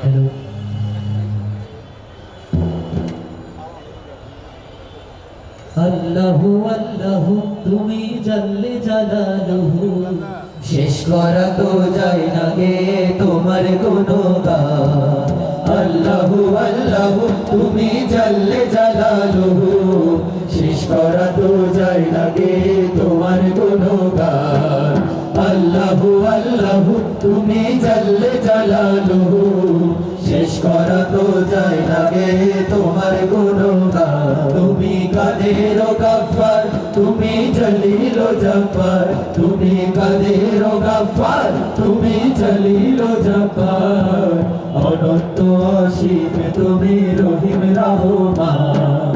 Hello আল্লাহু আল্লাহু তুমি জাল্লে জালালুহু শেষ করা তো যায় না গে তোমার কোনো আল্লাহু আল্লাহু, তুমি জাল্লে জালালুহু। শেষ করা তো যায় না গে তোমার কোনো আল্লাহু আল্লাহু, তুমি জাল্লে জালালুহু। শেষ করা তো যায় না গে তোমার গুণগান। তুমি কাদের গাফার জলিল জব্বার, তুমি কাদের গাফার তুমি জলিল জব্বার। অনন্ত অসীম তুমি রহিম রহমান।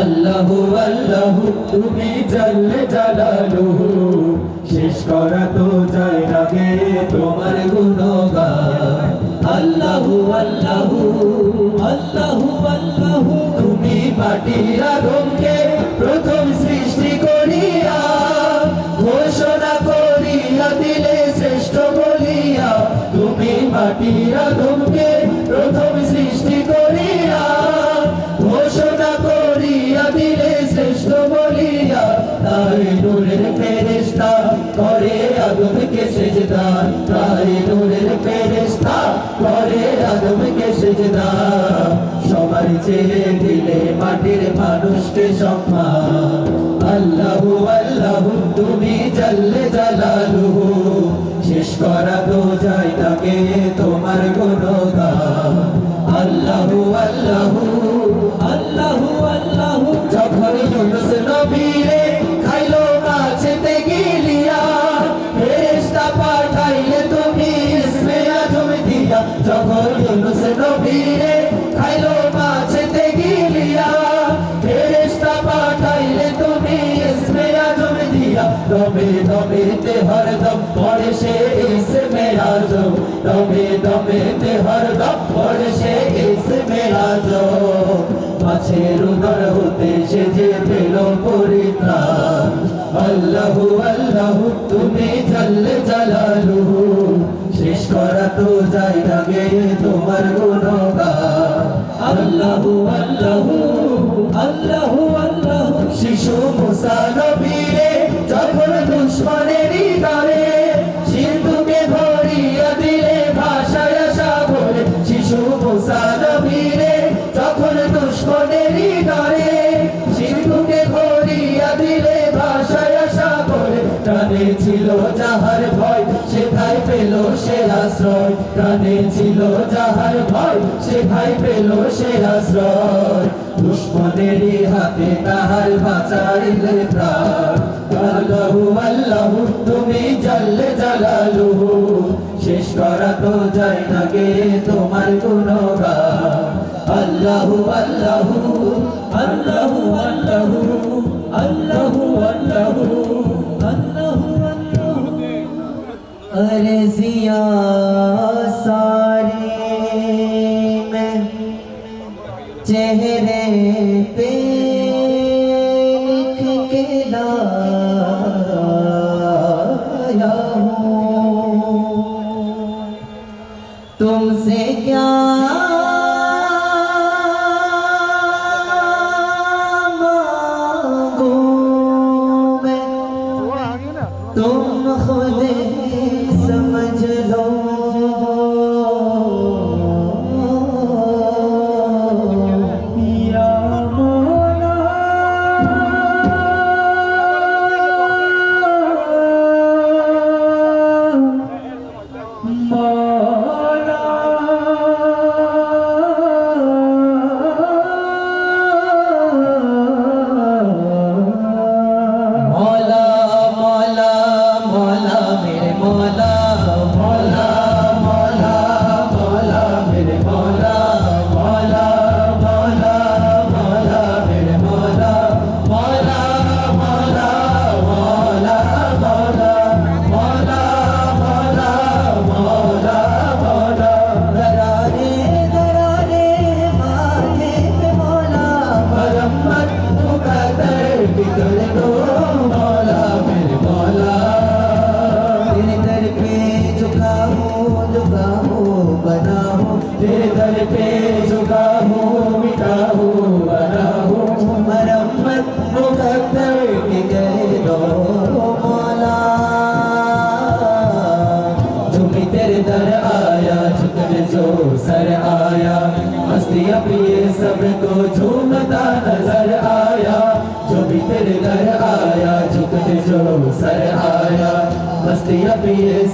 আল্লাহু আল্লাহু, তুমি জল জালালু শেষ করা তো যায় না তোমার। তাই নূরের ফেরেশতা করে আদমকে সেজদা, তাই নূরের ফেরেশতা করে আদমকে সেজদা। সবার চেয়ে দিলে মাটির মানুষকে সম্মান। আল্লাহু আল্লাহু, তুমি জাল্লে জালালুহু। শেষ করা তো যায় না কে দমে দমে তে হরদম পড়ে মেলা আজম মাছের উদর হতে সে যে পেল পরিত্রাণ আল্লাহু আল্লাহু তুমি জল জালালুহু শেষ করা তো যায় না গে তোমার গুণগান আল্লাহু আল্লাহু প্রাণে ছিল যাহার ভয় সেথায় পেল সে আশ্রয়। দুশ্মনেরই হাতে তাহার বাঁচাইলে তুমি জাল্লে। জালালুহু শেষ করা তো যায় না গে তোমার আল্লাহু আল্লাহু আল্লাহু আল্লাহু আল্লাহু আল্লাহু আল্লাহু। अर्जिया सारे मैं चेहरे पे लिख के लाया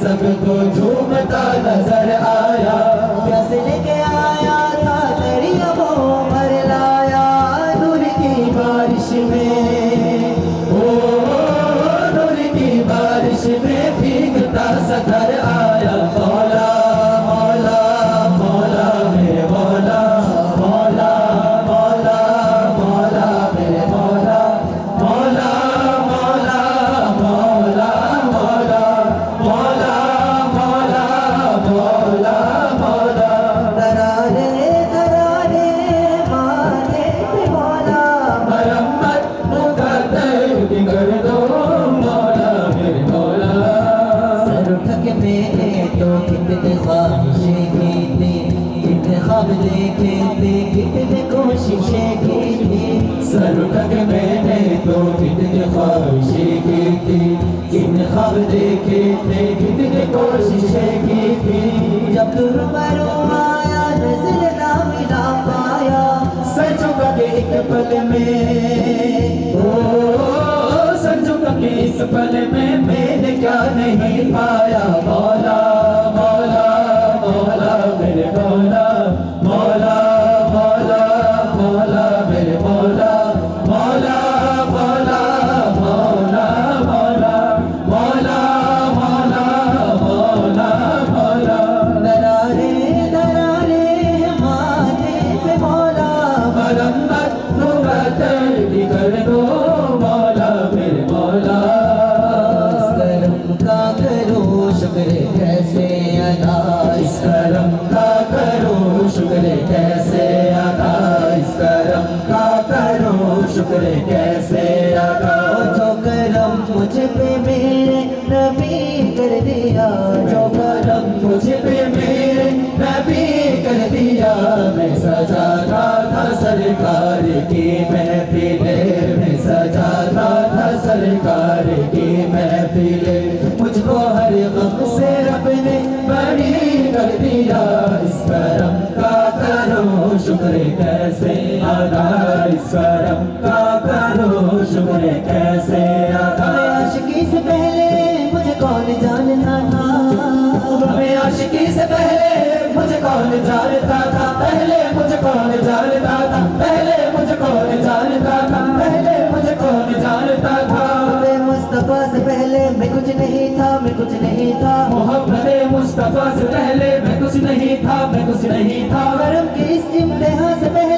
सब कुछ ख्वाब देखे थे कितने कोशिशें की थी। सर तक बैठे तो कितने ख्वाहिशें की थी। कितने ख्वाब देखे थे, कितने कोशिशें की थी। जब तू रूबरू आया, नज़र ना मिला पाया सर झुका के एक पल में। ओ सर झुका के इस पल में मैंने क्या नहीं पाया? Gracias. Sarita I'm Saramka कुछ नहीं था मैं कुछ नहीं था। मोहब्बत मुस्तफ़ा से पहले मैं कुछ नहीं था मैं कुछ नहीं था। गर्म के इस इम्तिहान से पहले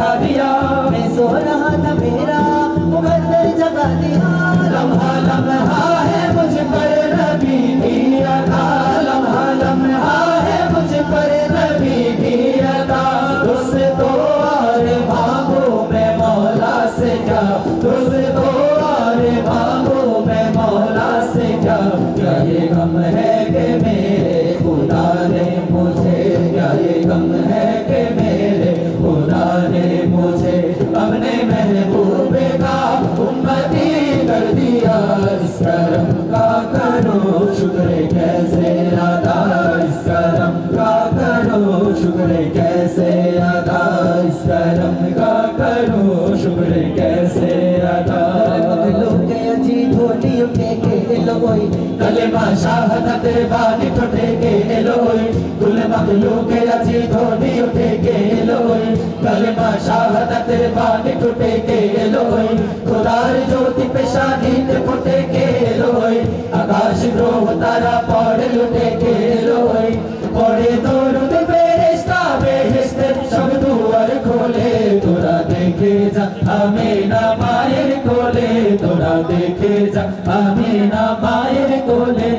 जगा दिया मैं सो रहा था मेरा मुकद्दर जगा दिया। लम्हा लम्हा है मुझ पर नबी भी अदा लम्हा लम्हा है मुझ पर नबी भी अदा दुस दो और भागो मैं मौला से क्या? दुस दो और भागो मैं मौला से क्या ये गम है? শুভ্র কেসে আতা লোকে আজি ধোনি উঠে কে এলোই কলেমা শাহাদাতের বাণী ঠোঁটে কে এলোই। গুলমাক লোকে আজি ধোনি উঠে কে এলোই কলেমা শাহাদাতের বাণী ঠোঁটে কে এলোই। খোদার জ্যোতি পেশা নীত ফুটে কে এলোই, আকাশ গ্রহ তারা পড় লুটে কে পাবে না মায়ের কোলে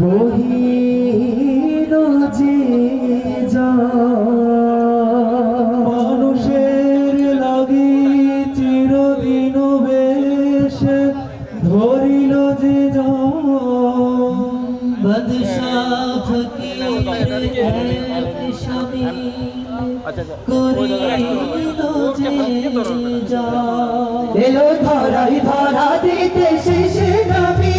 কহিল যে মানুষের লাগি চিরদিন বেশে ধরিল যে বাদশাহ ফকির আচ্ছা, আচ্ছা। এলো ধরাই ধরা দিতে শিশু নবী